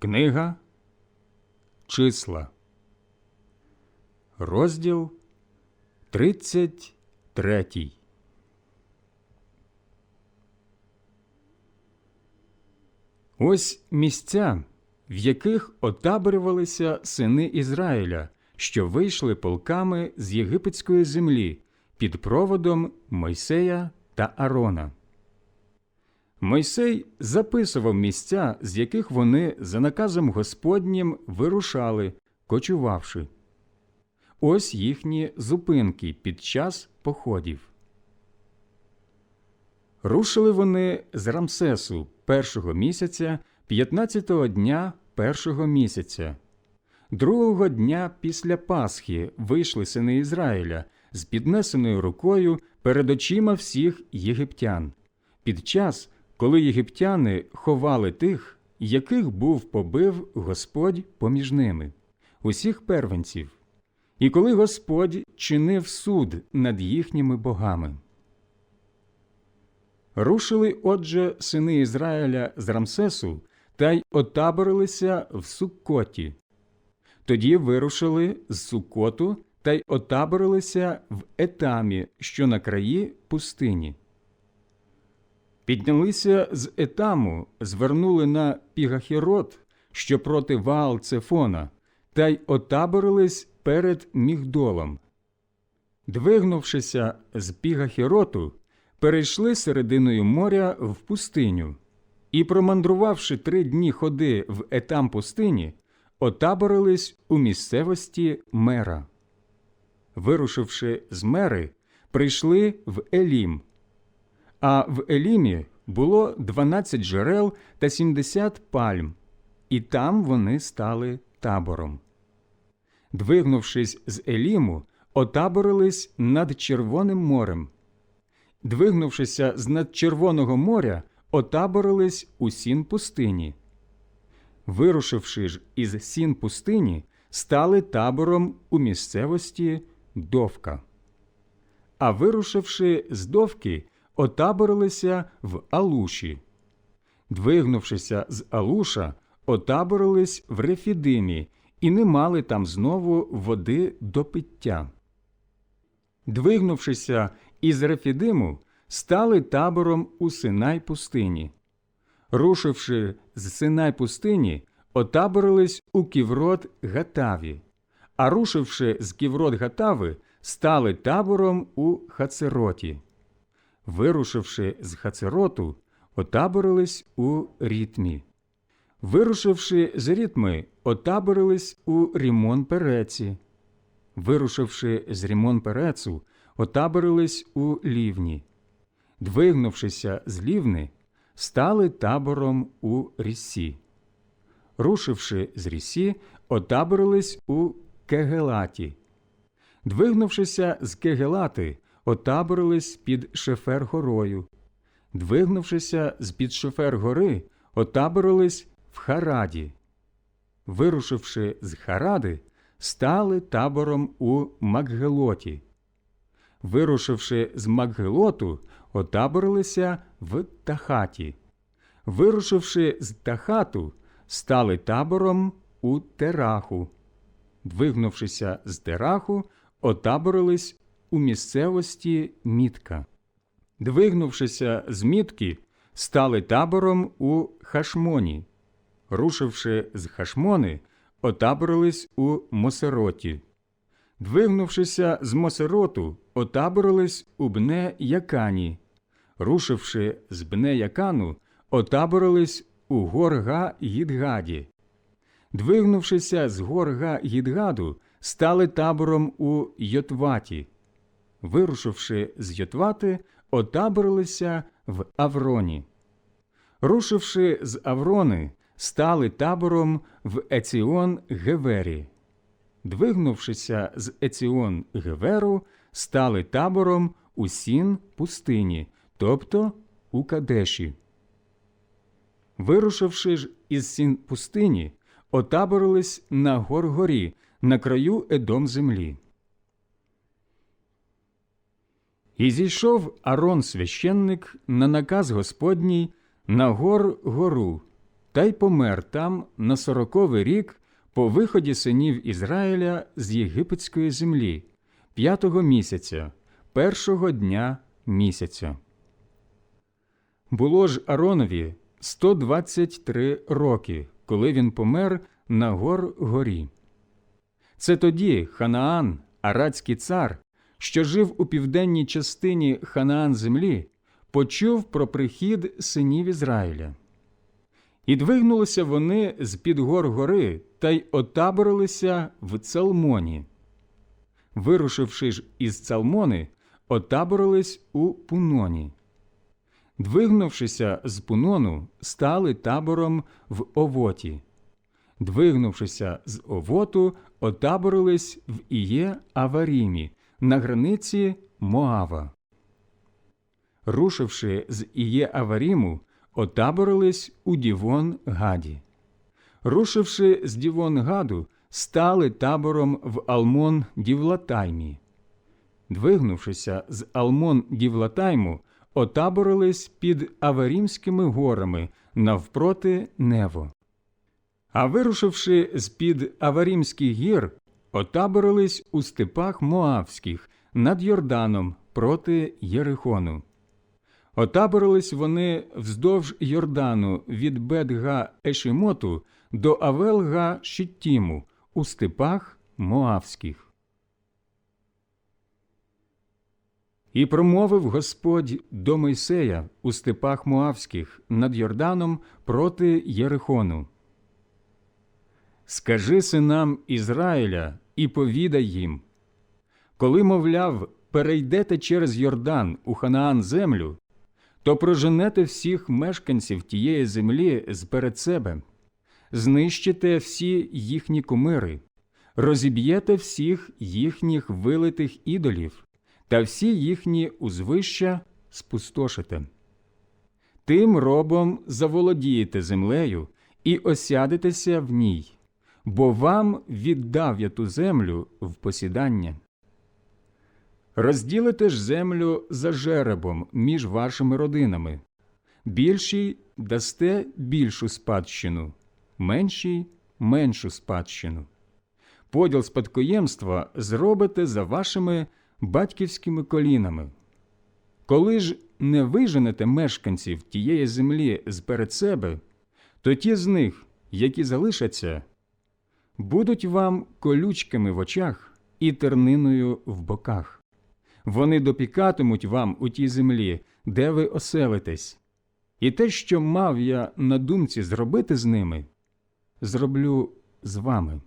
Книга Числа, розділ 33. Ось місця, в яких отаборювалися сини Ізраїля, що вийшли полками з єгипетської землі під проводом Мойсея та Арона. Мойсей записував місця, з яких вони за наказом Господнім вирушали, кочувавши. Ось їхні зупинки під час походів. Рушили вони з Рамсесу першого місяця, 15-го дня першого місяця. Другого дня після Пасхи вийшли сини Ізраїля з піднесеною рукою перед очима всіх єгиптян. Під час, коли єгиптяни ховали тих, яких був побив Господь поміж ними, усіх первенців, і коли Господь чинив суд над їхніми богами. Рушили, отже, сини Ізраїля з Рамсесу та й отаборилися в Суккоті. Тоді вирушили з Суккоту та й отаборилися в Етамі, що на краї пустині. Піднялися з Етаму, звернули на Пігахірот, що проти Ваал Цефона, та й отаборились перед Мігдолом. Двигнувшися з Пігахіроту, перейшли серединою моря в пустиню і, промандрувавши три дні ходи в етам пустині, отаборились у місцевості мера. Вирушивши з мери, прийшли в Елім. А в Елімі було 12 джерел та 70 пальм, і там вони стали табором. Двигнувшись з Еліму, отаборились над Червоним морем. Двигнувшися з над Червоного моря, отаборились у сін пустині. Вирушивши ж із сін пустині, стали табором у місцевості Довка. А вирушивши з Довки, отаборилися в Алуші. Двигнувшися з Алуша, отаборились в Рефідимі і не мали там знову води до пиття. Двигнувшися із Рефідиму, стали табором у Синай пустині. Рушивши з Синай пустині, отаборились у Ківрот Гатаві, а рушивши з Ківрот Гатави, стали табором у Хацероті. Вирушивши з Хацероту, отаборились у Рітмі. Вирушивши з Рітми, отаборились у Рімон Переці. Вирушивши з Рімон Перецу, отаборились у Лівні. Двигнувшися з Лівни, стали табором у Рісі. Рушивши з Рісі, отаборились у Кегелаті. Двигнувшися з Кегелати, отаборились під Шефер горою. Двигнувшися з під Шефер гори, отаборились в Хараді. Вирушивши з Харади, стали табором у Макгелоті. Вирушивши з Макгелоту, отаборилися в Тахаті. Вирушивши з Тахату, стали табором у Тераху. Двигнувшися з Тераху, отаборились у місцевості Мітка. Двигнувшися з Мітки, стали табором у Хашмоні. Рушивши з Хашмони, отаборились у Мосероті. Двигнувшися з Мосероту, отаборились у Бне Якані. Рушивши з Бне Якану, отаборились у Горга Гідгаді. Двигнувшися з Горга Гідгаду, стали табором у Йотваті. Вирушивши з Йотвати, отаборилися в Авроні. Рушивши з Аврони, стали табором в Еціон Гевері. Двигнувшися з Еціон Геверу, стали табором у Сін пустині, тобто у Кадеші. Вирушивши ж із Сін пустині, отаборились на Горгорі, на краю Едом землі. І зійшов Арон священник на наказ Господній на гор гору та й помер там на сороковий рік по виході синів Ізраїля з єгипетської землі, п'ятого місяця, першого дня місяця. Було ж Аронові 123 роки, коли він помер на гор горі. Це тоді Ханаан, арадський цар, що жив у південній частині Ханаан землі, почув про прихід синів Ізраїля. І двигнулися вони з під гор гори та й отаборилися в Цалмоні. Вирушивши ж із Цалмони, отаборились у Пуноні. Двигнувшися з Пунону, стали табором в Овоті. Двигнувшися з Овоту, отаборились в Іє Аварімі на границі Моава. Рушивши з Іє Аваріму, отаборились у Дівон Гаді. Рушивши з Дівон Гаду, стали табором в Алмон Дівлатаймі. Двигнувшися з Алмон Дівлатайму, отаборились під Аварімськими горами навпроти Нево. А вирушивши з під Аварімських гір, отаборились у степах Моавських над Йорданом проти Єрихону. Отаборились вони вздовж Йордану від Бетга Ешімоту до Авелга Шіттіму у степах Моавських. І промовив Господь до Мойсея у степах Моавських над Йорданом проти Єрихону. Скажи синам Ізраїля і повідай їм, коли, мовляв, перейдете через Йордан у Ханаан землю, то проженете всіх мешканців тієї землі зперед себе, знищите всі їхні кумири, розіб'єте всіх їхніх вилитих ідолів та всі їхні узвища спустошите. Тим робом заволодієте землею і осядетеся в ній, бо вам віддав я ту землю в посідання. Розділите ж землю за жеребом між вашими родинами. Більшій дасте більшу спадщину, меншій меншу спадщину. Поділ спадкоємства зробите за вашими батьківськими колінами. Коли ж не виженете мешканців тієї землі зперед себе, то ті з них, які залишаться, будуть вам колючками в очах і терниною в боках. Вони допікатимуть вам у тій землі, де ви оселитесь, і те, що мав я на думці зробити з ними, зроблю з вами.